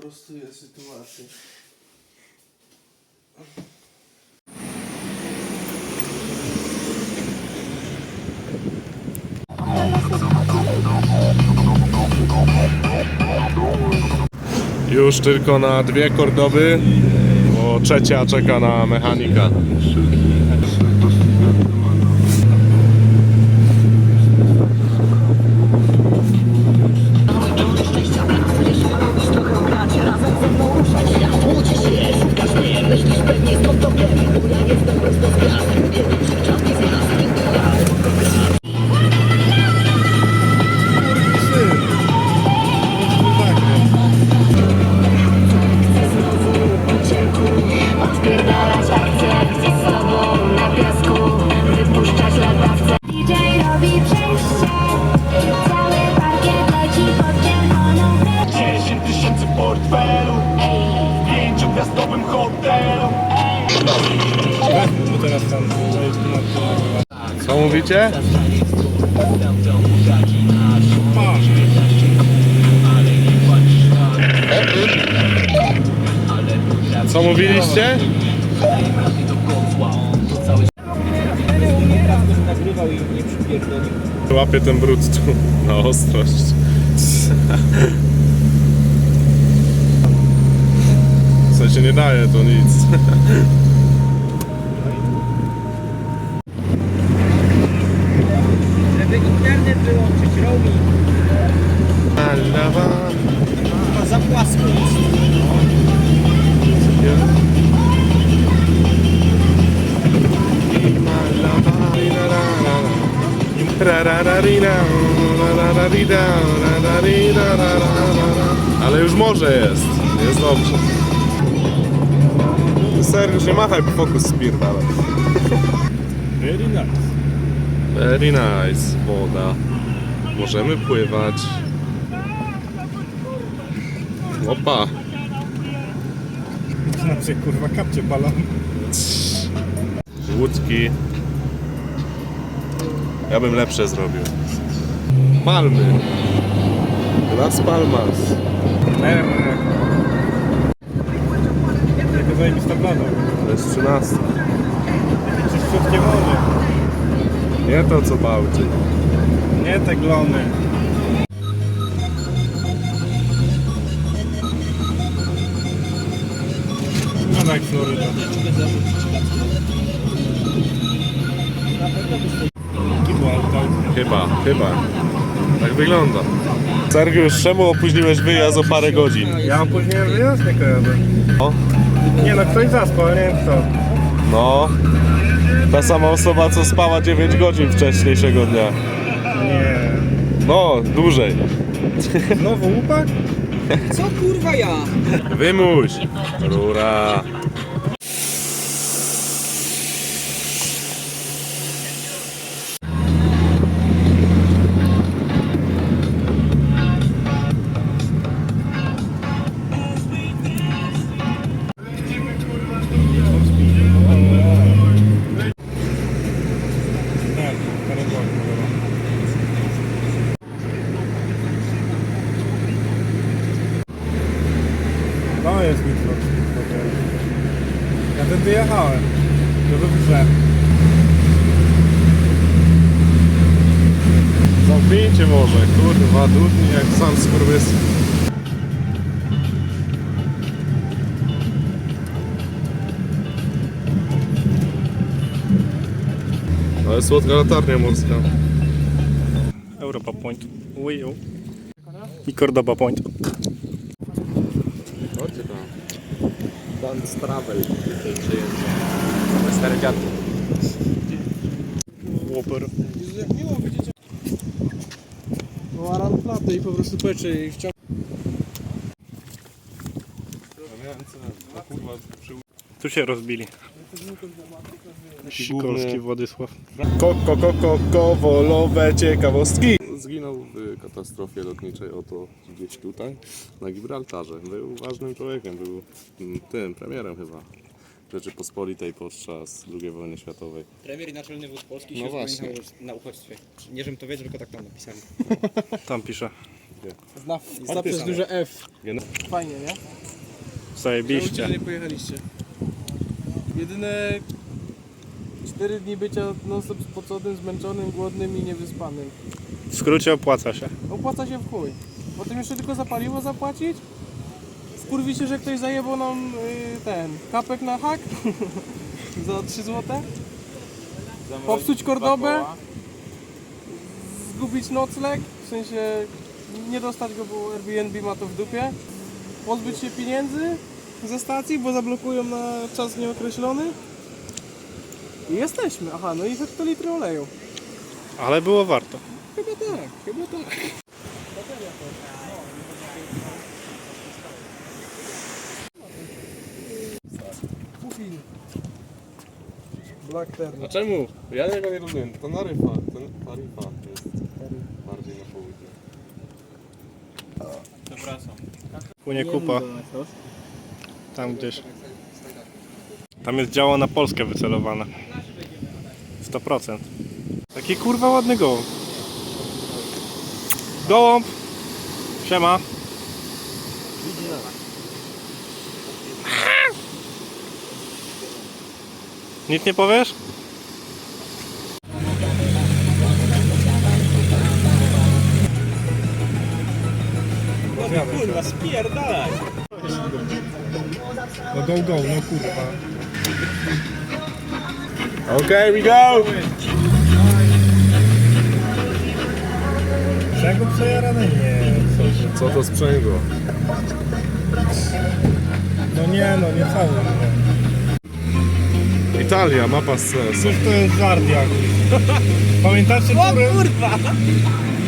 prostuje sytuację. Już tylko na dwie kordoby, bo trzecia czeka na mechanika. Co mówicie? Co mówiliście? nie. Łapie ten brud tu na ostrość. W sensie nie daje to nic. Płasko jest. Ale już może jest. Jest dobrze. Sergiusz, nie machaj, bo fokus spierdala. Very nice. Very nice. Woda. Możemy pływać. Opa. Się kurwa kapcie balon. Łódki. Ja bym lepsze zrobił. Palmy. Las Palmas. Nie. Jaka zajebista plaża. To jest 13. Czystutkie morze. Nie to co Bałtyk. Nie te glony. No jak Floryda. Chyba, chyba. Tak wygląda. Sergiusz, czemu opóźniłeś wyjazd o parę godzin? Ja opóźniłem wyjazd, nie kojarzę. O, Nie no, ktoś zaspał, ale nie wiem kto. no. Ta sama osoba, co spała 9 godzin wcześniejszego dnia. Nie. No, dłużej. Znowu łupak? Co kurwa ja? Wymuś. Rura. Zamknijcie może, kurwa, dudni jak sam skurwys. Ale słodka latarnia morska. Europa Point. Uju. I Cordoba Point. Chodźcie tam. Dance Travel tutaj przejeżdża. Stary dziad. Whopper. Jak miło widzicie. No i po prostu peczy i przy... Tu się rozbili. Sikorski Władysław. Koko, koko, kowolowe ciekawostki. Zginął w katastrofie lotniczej oto gdzieś tutaj, na Gibraltarze. Był ważnym człowiekiem, był mm, tym, premierem chyba Rzeczypospolitej podczas II wojny światowej. Premier i naczelny wódz Polski No się właśnie. na uchodźstwie. Nie żebym to wiedział, tylko tak tam napisali. Tam pisze. Z nafty. Artysan. Zna przez duże F. Nie. Fajnie, nie? Zajebiście. Czemu nie pojechaliście? Jedyne 4 dni bycia non stop spoconym, zmęczonym, głodnym i niewyspanym. W skrócie opłaca się. Opłaca się w chuj. Potem jeszcze tylko za paliwo zapłacić. Wkurwi się, że ktoś zajebał nam y, ten kapek na hak za 3 zł. Popsuć kordobę. Zgubić nocleg, w sensie nie dostać go, bo Airbnb ma to w dupie. Pozbyć się pieniędzy ze stacji, bo zablokują na czas nieokreślony. I jesteśmy. Aha, no i hektolitry oleju. Ale było warto. Chyba tak, chyba tak. Pufin. Black Turner. A czemu? Ja tego nie rozumiem. To taryfa, ten taryfa jest bardziej na południe. Płynie kupa. Tam gdzieś. Tam jest działo na Polskę wycelowane. 100%. Taki kurwa ładny gołąb. Gołąb! Siema. Nic nie powiesz? Kurwa, spierdalaj! No go go, no kurwa. Okay, we go! Czego przejarane? Nie. Co to sprzęgło? No nie no, nie cały. Italia, mapa z Cóż to jest żart jakiś? Pamiętacie tury? kurwa!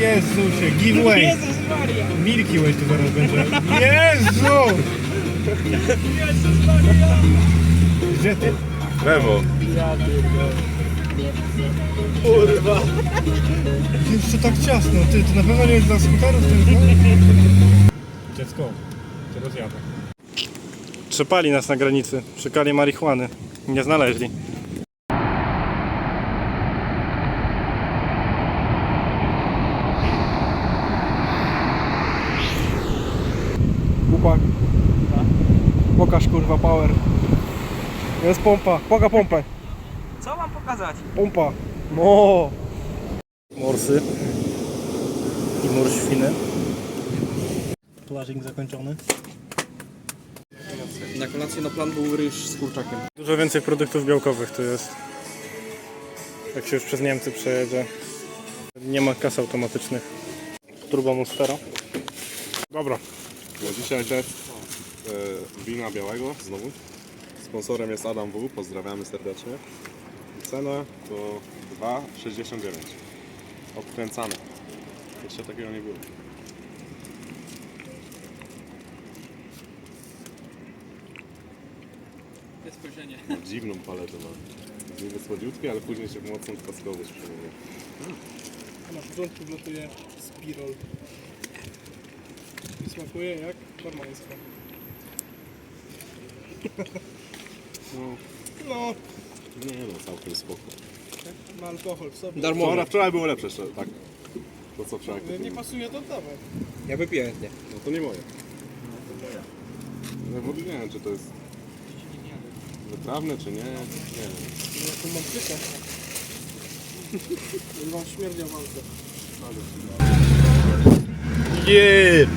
Jezusie, giveaway! Jezus Maria! Milky Way tu zaraz będzie. Jezu! Jezus Maria! Gdzie ty? lewo. Jeszcze tak ciasno, ty, to na pewno nie jest dla skuterów, tylko... Dziecko, cię rozjadę. Trzepali nas na granicy, szukali marihuany. Nie znaleźli. Chłopak. Pokaż kurwa power. Jest pompa. Poka pompę. Co mam pokazać? Pompa. No. Morsy i mur świny. Plażing zakończony. Na kolację na plan był ryż z kurczakiem. Dużo więcej produktów białkowych tu jest. Jak się już przez Niemcy przejedzie. Nie ma kas automatycznych. Turbo Mustera. Dobra. No dzisiaj test e, wina białego znowu. Sponsorem jest Adam W. Pozdrawiamy serdecznie. Cena to 2,69. Odkręcane. Jeszcze takiego nie było. Jest spojrzenie. No, dziwną paletę ma. Jest niby słodziutki, ale później się w mocną kwaskowość przemienia. Na początku wlatuje spirol. I smakuje jak barmańska. No, No, nie no, całkiem spoko. ma alkohol w sobie. Wczoraj, wczoraj było lepsze tak. To co wczoraj nie kupiłem. pasuje, to oddawaj. Ja wypiję, nie. No to nie moje. No w ogóle nie wiem, czy to jest wytrawne, czy nie. Nie wiem. Jaką mam pytę. Nie wam śmierdział walkę. Yeah!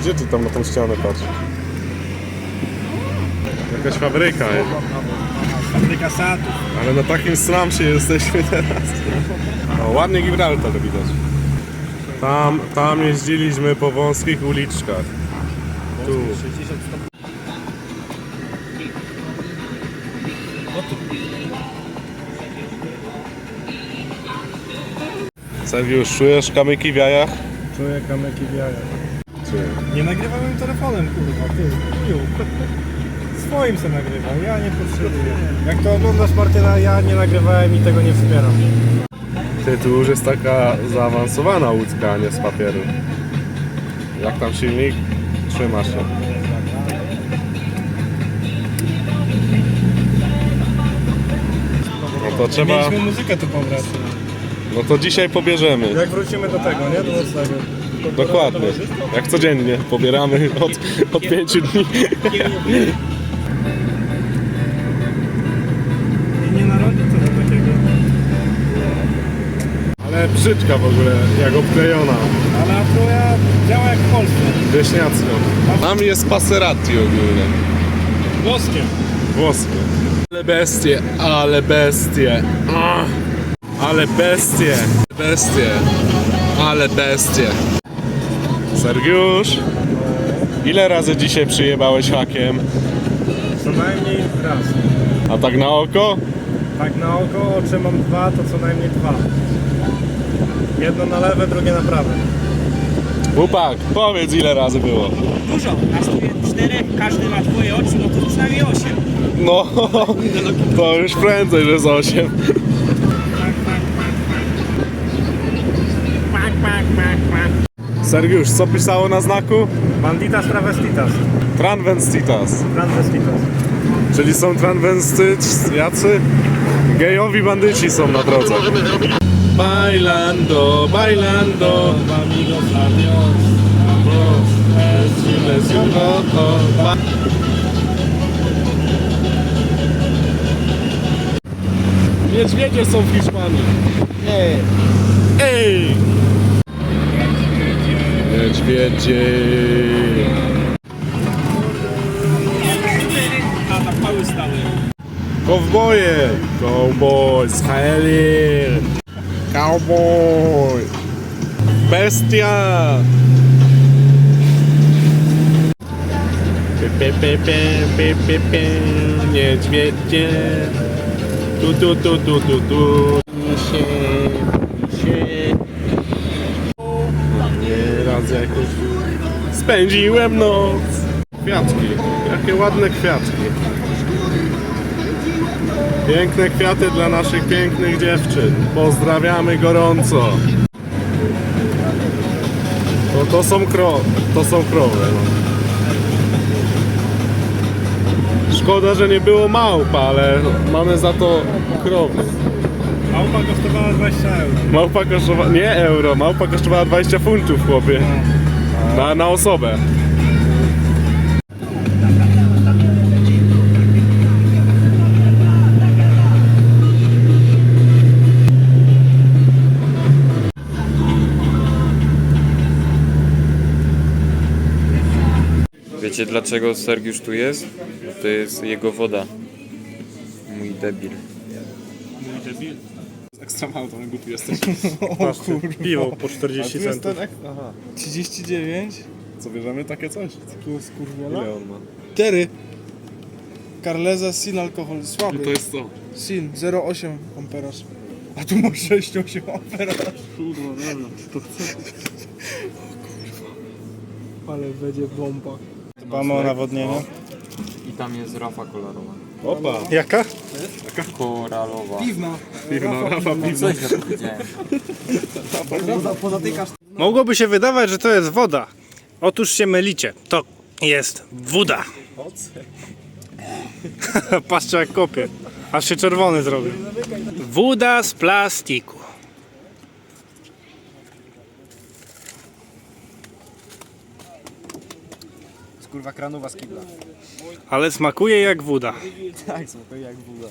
Gdzie ty tam na tą ścianę patrzysz? Jakaś fabryka, jest. Fabryka satów. ale na takim slumsie jesteśmy teraz. O, ładnie Gibraltar widać. Tam, tam jeździliśmy po wąskich uliczkach. Tu. Sergiusz, czujesz kamyki w jajach? Czuję kamyki w jajach. Czuję. Nie nagrywałem telefonem, kurwa, ty. Ju. Swoim se nagrywam, ja nie potrzebuję. Jak to oglądasz Martyna, ja nie nagrywałem i tego nie wspieram. Ty, tu już jest taka zaawansowana łódka, a nie z papieru. Jak tam silnik? Trzyma się. to trzeba... Mieliśmy muzykę tu pobrać. No to dzisiaj pobierzemy. Jak wrócimy do tego, nie? Do nocnego. Dokładnie. Jak codziennie pobieramy od, od pięciu dni. Ale brzydka w ogóle, jak obklejona. Ale Atruja działa jak w Polsce. Wieśniacko. Tam jest Passerati ogólnie. Włoskie. Włoskie. Ale bestie, ale bestie. Ah. Ale bestie. Bestie. Ale bestie. Sergiusz, ile razy dzisiaj przyjebałeś hakiem? Co najmniej raz. A tak na oko? Tak na oko, oczy mam dwa, to co najmniej dwa. Jedno na lewe, drugie na prawe. Bupak, powiedz ile razy było. Dużo. Jest czterech, każdy ma twoje oczy, no to przynajmniej osiem. No, to już prędzej, że z 8. Sergiusz, co pisało na znaku? Banditas travestitas. Transvestitas. Transvestitas. Czyli są transwestyci, jacy? Gejowi bandyci są na drodze. Bailando, bailando, amigos, adios, adios, es silencio, ba- Niedźwiedzie są w Hiszpanii. Ej! Ej! Niedźwiedzie. Kowboje! Cowboys, Helir! Cowboy! Bestia! Pe, pe, pe, pe, pe, pe, niedźwiedzie! Tu, tu, tu, tu, tu, tu. Się, się. Nieraz jakoś spędziłem noc. Kwiatki, jakie ładne kwiatki. Piękne kwiaty dla naszych pięknych dziewczyn. Pozdrawiamy gorąco. To, to są kro, to są krowy. No. Szkoda, że nie było małp, ale mamy za to krowy. Małpa kosztowała 20 euro. Małpa kosztowała, nie euro, małpa kosztowała 20 funtów, chłopie. Na, na osobę. Wiecie dlaczego Sergiusz tu jest? Bo to jest jego woda. Mój debil. Ekstra mało, to my głupi jesteś. Piwo po 40 centów. Aha. 39. Co bierzemy takie coś? Tu jest kurwiela. Ile on ma? 4. Carleza sin alkohol słaby. To jest to. Sin 0,8 amperaż. A tu masz 6,8 amperaż. Kurwa, dobra, to chcę. Ale będzie bomba. Dbamy o nawodnienie. I tam jest rafa kolorowa. Opa. Jaka? Koralowa. Piwna. Piwna, Rafa, piwna. Coś powiedziałem. Mogłoby się wydawać, że to jest woda. Otóż się mylicie. To jest woda. Patrzcie jak kopie. Aż się czerwony zrobił. Woda z plastiku. Kurwa kranowa z kibla. Ale smakuje jak woda. Tak, smakuje jak buła.